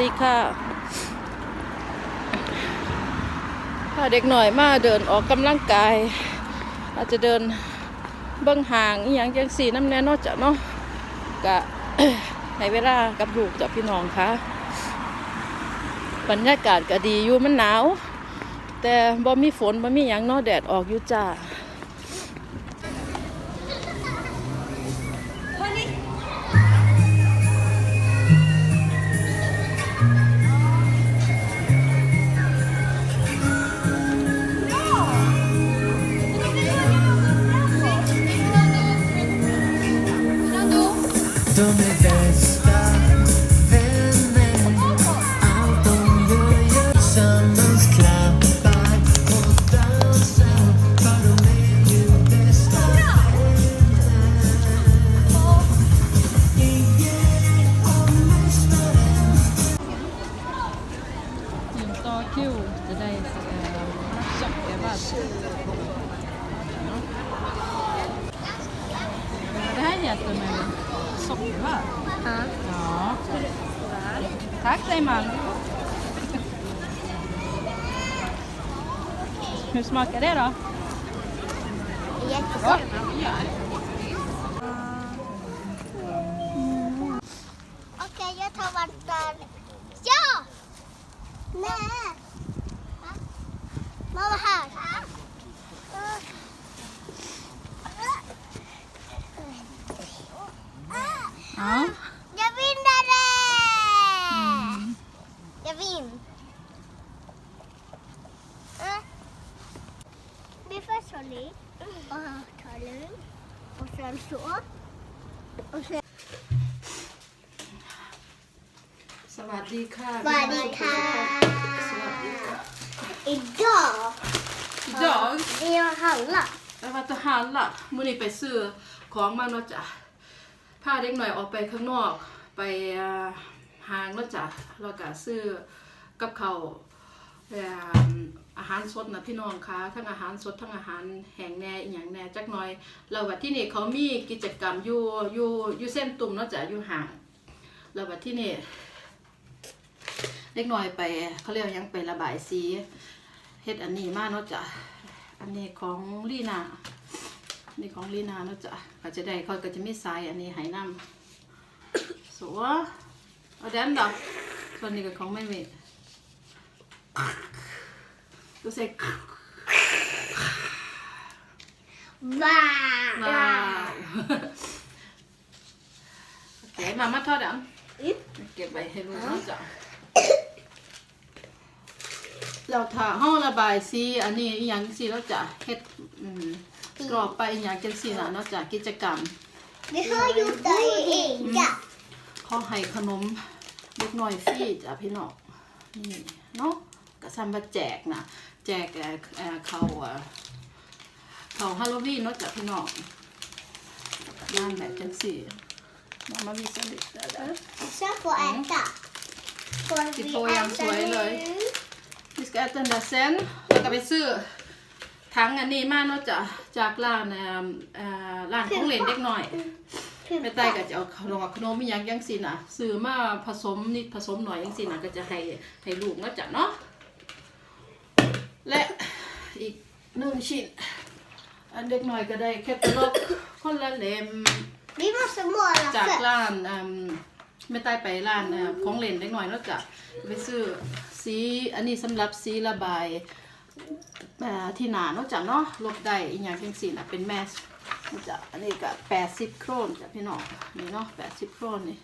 ดีค่ะพาเด็กหน่อยมาเดินออกกำลังกาย อาจจะเดินเบื้องห่างอีหยังจังสีน้ำแน่นอกจากเนาะกะให้เวลากับลูกจากพี่น้องค่ะบรรยากาศก็ดีอยู่มันหนาว แต่บ่มีฝนบ่มีหยังนาะแดดออกอยู่จ้า De är säger man. Hur smakar det då? Jättegott. Okej, Och sen สวัสดีค่ะสวัสดีค่ะ สวัสดีค่ะ idag Idag är jag handlat. แล้วว่าจะหันล่ะมื้อนี้ไปซื้อของมาเนาะจ้ะพาเด็กหน่อยออกไปข้างนอก ไปอ่าห้างเนาะจ้ะแล้วก็ซื้อกับข้าวเอาหารสดนะพี่น้องคะทั้งอาหารสดทั้งอาหารแห้งแน่อีหยังแน่จักหน่อยแล้วว่าที่นี่เขามีกิจกรรมอยู่อยู่อยู่เส้นตุ่มเนาะจ้ะอยู่ห้างแล้วว่าที่นี่เด็กน้อยไปเขาเรียกยังไประบายสีเฮ็ดอันนี้มาเนาะจ้ะอันนี้ของลีนานี่ของลีนาเนาะจ๊ะก็จะได้เขาก็จะมีสายอันนี้ไหน้ำสัวเอาแดนดอกส่วนนี้ก็ของไม่มีดูสิ Va! ว้าวโอเมามาท ดอันเก็บไว้ให้ลูกเนาะจ๊ะเราถ้าห้องระบายสีอันนี้อหย่างสีเราจะเฮ็ดอืมกรอบไปอหย่างจังสีน่ะเนาะจ๊ะกิจกรรม Vi har gjort det i Inga. เขาให้ขนมเล็กน้อยฟรีจ้ะพี่น้องนี่เนาะ ก็ซ้ำมาแจกนะแจกเอ่อเอ่อเขาเอ่อเขาฮาโลวีนเนาะจ้ะพี่น้องงานแบบจังสี่มามาวิสลิดได้ Sen får äta. Får Vi vi får en äta swallow. nu? พี่สกแอตเตนดาเซนแล้วก็ไปซื้อถังอันนี้มาเนาะจ้ะจากร้านเอ่อเอ่อร้านของเล่นเด็กน้อย ไม่ใต้ก็จะเอาขนมขนมมีหยังยังสินะซื้อมาผสมนิดผสมหน่อยยังสินะก็จะให้ให้ลูกเนาะจ้ะเนาะ และอีกหนึ่งชิ้น อันเด็กหน่อยก็ได้แคตตาล็อกคนละเล่ม Vi måste måla จาก först. ร้านอืมไม่ใต้ไปร้านเอ่อของเล่นเด็กหน่อยเนาะจ้ะไปซื้อสีอันนี้สำหรับสีระบายเอ่อที่หนาเนาะจ้ะเนาะลบได้อีกอย่างจังสินะเป็นแมสจ้ะอันนี้ก็แปดสิบโครนจ้ะพี่น้องนี่เนาะแปดสิบโครนนี่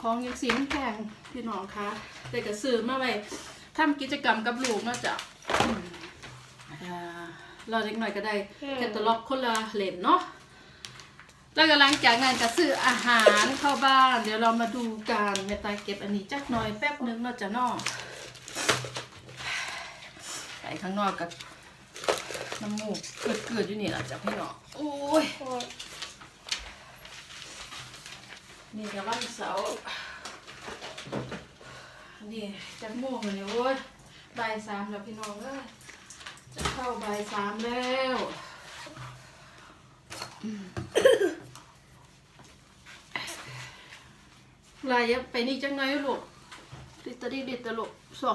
ของยังสีมันแพงพี่น้องคะแต่ก็ซื้อมาไว้ ทำกิจกรรมกับลูกเนาะจ้ะอืมอ่ารอเล็กหน่อยก็ได้แคตตาล็อกคนละเล่มเนาะแล้วก็หลังจากนั้นก็ซื้ออาหารเข้าบ้าน เดี๋ยวเรามาดูกันแม่ตายเก็บอันนี้จักหน่อยแป๊บนึงเนาะจ้ะเนาะไปข้างนอกกับน้ำมูกเกิดเกิดอยู่นี่แหละจ้ะพี่น้องโอ้ย นี่ก็วันเสาร์ นี่จักโมงเลยโอ้ยบ่ายสามแล้วพี่น้องเอ้ยจะเข้าบ่ายสามแล้วลายยัไปนี่จังไงลูกดิตดิดิตลูกสอ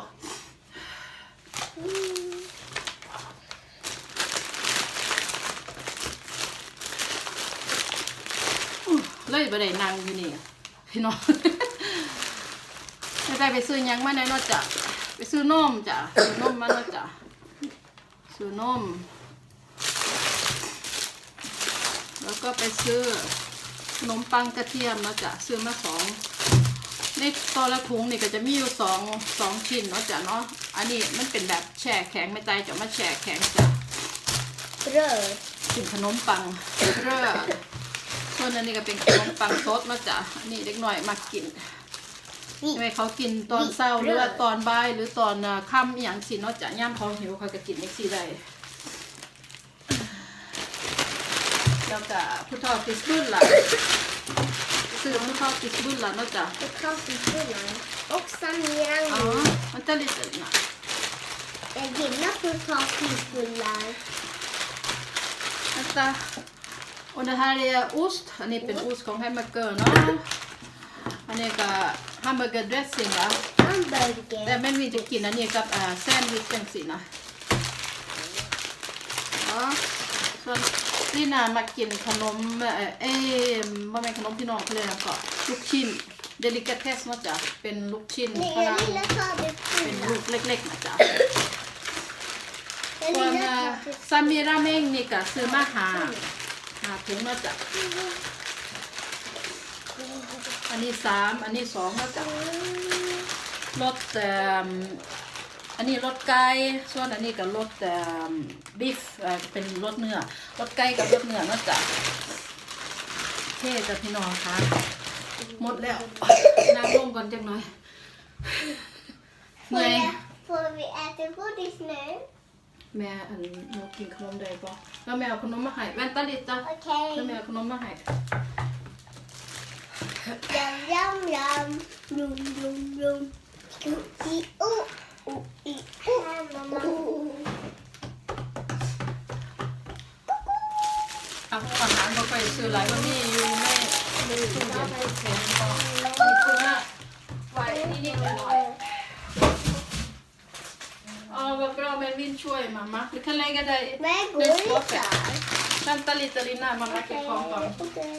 เลยไปไหนนั่งอยู่นี่พี่น้อง ไม่ได้ไปซื้อหยังมาแน่นอนจ้ะไปซื้อนมจ้ะซื้อนมมาเนาะจ้ะซื้อนม แล้วก็ไปซื้อขนมปังกระเทียมเนาะจ้ะซื้อมาสองในตอนละถุงนี่ก็จะมีอยู่สองสองชิ้นเนาะจ้ะเนาะอันนี้มันเป็นแบบแช่แข็งไม่ใจจะมาแช่แข็งจ้ะ bröd. กินขนมปังเร่อส่วนอันนี้ก็เป็นขนมปังสดเนาะจ้ะอันนี้เด็กหน่อยมากิน นี่ทำไมเขากินตอนเช้าหรือว่าตอนบ่ายหรือตอนอ่าค่ำอหย่างสิเนาะจ้ะย่ามเขาหิวเขาก็กินเล็กซี่ได้แล้วก็ผู้ทอกิสบุนล่ะซื้อผู้ทอกิสบุนล่ะเนาะจ้ะ Det kallas bullar. Och อ๋อ samirang. มันจะลิตรนะ Jag gillar potatisbullar. Vänta. Och det här är ost. อันนี้เป็น ost ของแฮมเบอร์เกอร์เนาะอันนี้ก็แฮมเบอร์เกอร์ dressing อะแต่ Hamburger. แม่นวินจะกินอันนี้กับอ่าแซนด์วิชจังสินะอ๋อส่วนลีนามากินขนมเอ่อเอ้บ่แม่นขนมพี่น้องเขาเลยนะก็ลูกชิ้นเดลิกาเทสเนาะจ้ะเป็นลูกชิ้น Nej, ฝ jag รั่ง gillar เป็น potatisbullar. ลูกเล็กๆนะจ๊ะ Jag ส่วน gillar อ่า potatisbullar. ซามิราเมงนี่ก็ซื้อมาหาหาถุงเนาะจ้ะ อันนี้สามอันนี้สองเนาะจ้ะรสเอ่ออันนี้รสไก่ส่วนอันนี้ก็รสเอ่อบีฟเอ่อเป็นรสเนื้อรสไก่กับรสเนื้อเนาะจ้ะเท่จ้ะพี่น้องคะหมดแล้วนั่งลงก่อนจังหน่อยเห Får นื่อย jag- Får vi äta godis nu? แม่อันหนูกินขนมได้ปะแล้วแม่เอาขนมมาให้แว่นตาลิตจ้ะ Okej. แล้วแม่เอาขนมมาให้ Yum, yum, yum. Yum, yum, yum. I, o, o, i, o. เอาอาหารมาไปซื้อหลายวันนี้อยู่ในในตู้เย็นแข็งก็มีซื้อมาไว้นิดๆหน่อยๆ Ja, vad bra men min ช่วย mamma. Du kan lägga dig Med Det är svårt, godisar. Vänta lite Lina, mamma kan Okej, komma. okej. Ingen la ihop med det. Mm. Vad tittar du på mig? Mamma, du tittar på mig. La ihop. Du tittar på mig. อ้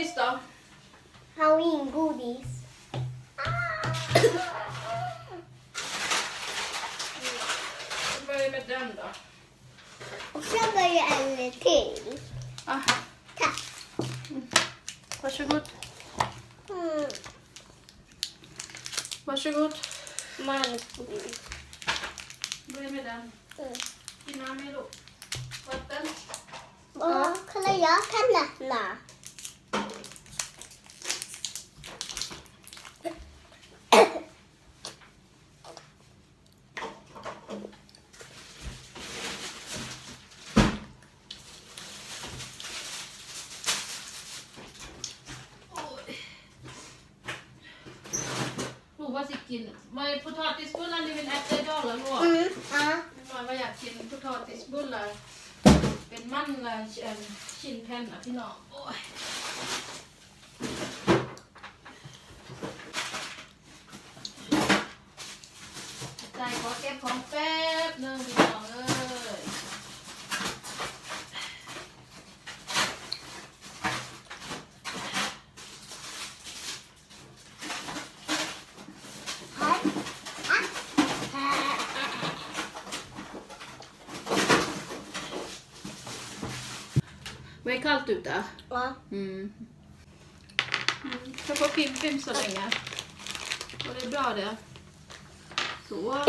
ลอยบูดิสต์ Har vi ingen godis? Börja med den då. Och sen börjar en till. Ah, Tack. varsågod. Mm. Varsågod. Malmö. Börja med den. Mm. Innan med då. Vatten. Ja, kolla jag kan öppna. Prova sitt kin. Vad är potatisbullar ni vill äta idag då? Lå? Mm. Ja. มาว่าอยากกินพุทอติสบุลเลยเป็นมันละเอิ่มชิ้นแผ่นนะพี่น้องโอ้ยใจขอเก็บของแป๊บหนึงพี่น้องเอ้ย Här. Ah. Här. ไม่ kallt ute? Ja. Mm. Mm. Jag får pim pim så länge. Och det är bra det. Så.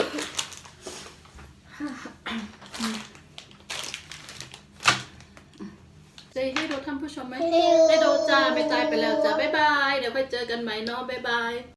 เจให้ดูท่านผู้ชมไหม Hello ให้ดูจ้าไม่ตายไปแล้วจ้าบ๊ายบาย เดี๋ยวค่อยเจอกันใหม่เนาะบ๊ายบาย